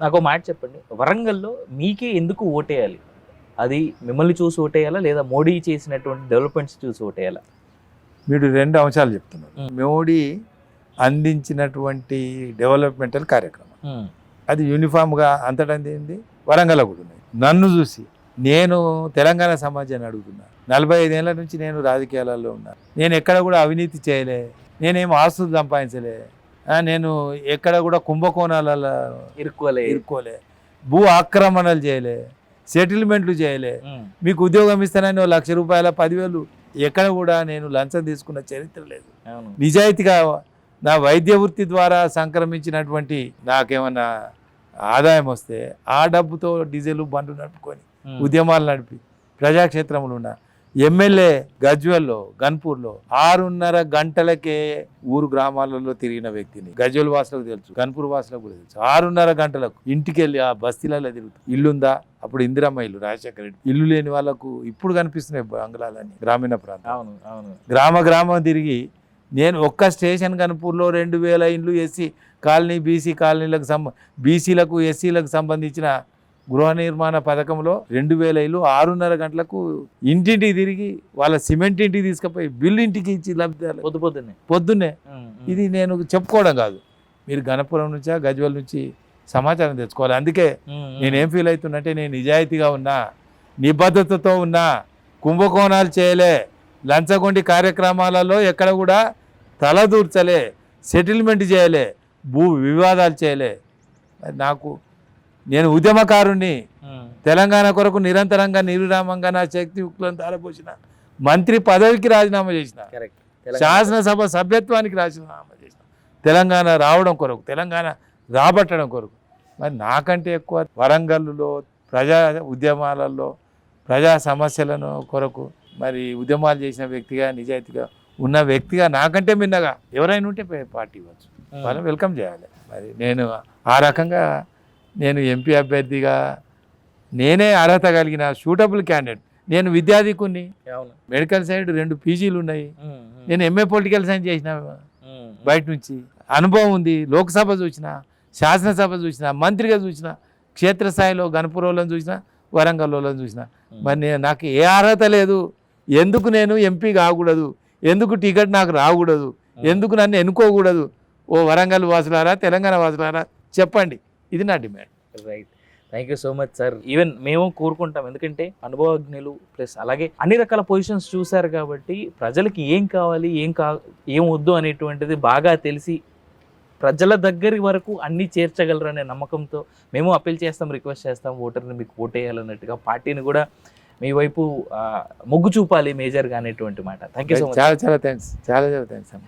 నాకు మాట చెప్పండి. వరంగల్లో మీకే ఎందుకు ఓటేయాలి? అది మిమ్మల్ని చూసి ఓటేయాలా? లేదా మోడీ చేసినటువంటి డెవలప్మెంట్స్ చూసి ఓటేయాలా? మీరు రెండు అంశాలు చెప్తున్నారు. మోడీ అందించినటువంటి డెవలప్మెంటల్ కార్యక్రమం. అది యూనిఫామ్గా అంతటా ఏంది? వరంగల్ కూడా ఉన్నాయి నన్ను చూసి నేను తెలంగాణ సమాజాన్ని అడుగుతున్నా. నలభై ఐదేళ్ళ నుంచి నేను రాజకీయాలలో ఉన్నా. నేను ఎక్కడ కూడా అవినీతి చేయలే. నేనేం ఆస్తులు సంపాదించలే. నేను ఎక్కడ కూడా కుంభకోణాలలో ఇరుక్కోలే. ఇరుక్కోలే. భూ ఆక్రమణలు చేయలే సెటిల్మెంట్లు చేయలే. మీకు ఉద్యోగం ఇస్తానని ఓ లక్ష రూపాయల పదివేలు ఎక్కడ కూడా నేను లంచం తీసుకున్న చరిత్ర లేదు. నిజాయితీగా నా వైద్య వృత్తి ద్వారా సంక్రమించినటువంటి నాకేమన్నా ఆదాయం వస్తే ఆ డబ్బుతో డీజిల్ బండ్లు నడుపుకొని ఉద్యమాలు నడిపి ప్రజాక్షేత్రంలో ఉన్న ఎమ్మెల్యే గజ్వెల్లో గన్పూర్లో ఆరున్నర గంటలకే ఊరు గ్రామాలలో తిరిగిన వ్యక్తిని గజ్వెల్ వాసులకు తెలుసు గన్పూర్ వాసులకు కూడా తెలుసు. ఆరున్నర గంటలకు ఇంటికి వెళ్ళి ఆ బస్తీలలో తిరుగుతూ ఇల్లుందా? అప్పుడు ఇందిరమ్మ ఇల్లు రాజశేఖర రెడ్డి. ఇల్లు లేని వాళ్ళకు ఇప్పుడు కనిపిస్తున్నాయి బంగ్లాలని గ్రామీణ ప్రాంతం. అవును అవును. గ్రామ గ్రామం తిరిగి నేను ఒక్క స్టేషన్ కనుపూర్లో రెండు వేల ఇండ్లు ఎస్సీ కాలనీ బీసీ కాలనీలకు సంబ బీసీలకు ఎస్సీలకు సంబంధించిన గృహ నిర్మాణ పథకంలో రెండు వేల ఇల్లు ఆరున్నర గంటలకు ఇంటింటికి తిరిగి వాళ్ళ సిమెంట్ ఇంటికి తీసుకుపోయి బిల్లు ఇంటికి ఇచ్చి లబ్ధిదారులు. పొద్దు పొద్దున్నే. పొద్దున్నే. ఇది నేను చెప్పుకోవడం కాదు. మీరు గణపురం నుంచా గజ్వల్ నుంచి సమాచారం తెచ్చుకోవాలి. అందుకే నేనేం ఫీల్ అవుతున్నట్టే నేను నిజాయితీగా ఉన్నా నిబద్ధతతో ఉన్నా కుంభకోణాలు చేయలే లంచగొండి కార్యక్రమాలలో ఎక్కడ కూడా తలదూర్చలే సెటిల్మెంట్ చేయలే భూ వివాదాలు చేయలే. నాకు నేను ఉద్యమకారుణ్ణి. తెలంగాణ కొరకు నిరంతరంగా నిర్విరామంగా నా శక్తి యుక్తులను తారపోసిన మంత్రి పదవికి రాజీనామా చేసిన. శాసనసభ సభ్యత్వానికి రాజీనామా చేసిన. తెలంగాణ రావడం కొరకు తెలంగాణ రాబట్టడం కొరకు. మరి నాకంటే ఎక్కువ వరంగల్లో ప్రజా ఉద్యమాలలో ప్రజా సమస్యలను కొరకు మరి ఉద్యమాలు చేసిన వ్యక్తిగా నిజాయితీగా ఉన్న వ్యక్తిగా నాకంటే మిన్నగా ఎవరైనా ఉంటే పార్టీ ఇవ్వచ్చు. వాళ్ళని వెల్కమ్ చేయాలి. మరి నేను ఆ రకంగా నేను ఎంపీ అభ్యర్థిగా నేనే అర్హత కలిగిన సూటబుల్ క్యాండిడేట్ నేను విద్యాధికుని అవును. మెడికల్ సైడ్ రెండు పీజీలు ఉన్నాయి. నేను ఎంఏ పొలిటికల్ సైన్స్ చేసిన బయట నుంచి. అనుభవం ఉంది. లోక్సభ చూసిన శాసనసభ చూసిన మంత్రిగా చూసిన క్షేత్రస్థాయిలో గణపురంలో చూసిన వరంగల్లో చూసిన. మరి నేను నాకు ఏ అర్హత లేదు. ఎందుకు నేను ఎంపీ కాకూడదు? ఎందుకు టికెట్ నాకు రాకూడదు? ఎందుకు నన్ను ఎన్నుకోకూడదు? ఓ వరంగల్ వాసులారా తెలంగాణ వాసులారా చెప్పండి. ఇది నా demand. Right thank you so much sir even మేము కోరుకుంటాం ఎందుకంటే అనుభవజ్ఞులు ప్లస్ అలాగే అన్ని రకాల పొజిషన్స్ చూశారు కాబట్టి ప్రజలకి ఏం కావాలి ఏం కా ఏం వద్దు అనేటువంటిది బాగా తెలిసి ప్రజల దగ్గరి వరకు అన్నీ చేర్చగలరు అనే నమ్మకంతో మేము అప్పీల్ చేస్తాం రిక్వెస్ట్ చేస్తాం ఓటర్ని మీకు ఓటేయాలన్నట్టుగా పార్టీని కూడా మీ వైపు మొగ్గు చూపాలి మేజర్గా అనేటువంటి మాట. థ్యాంక్ యూ సో మచ్ చాలా చాలా థ్యాంక్స్ చాలా చాలా థ్యాంక్స్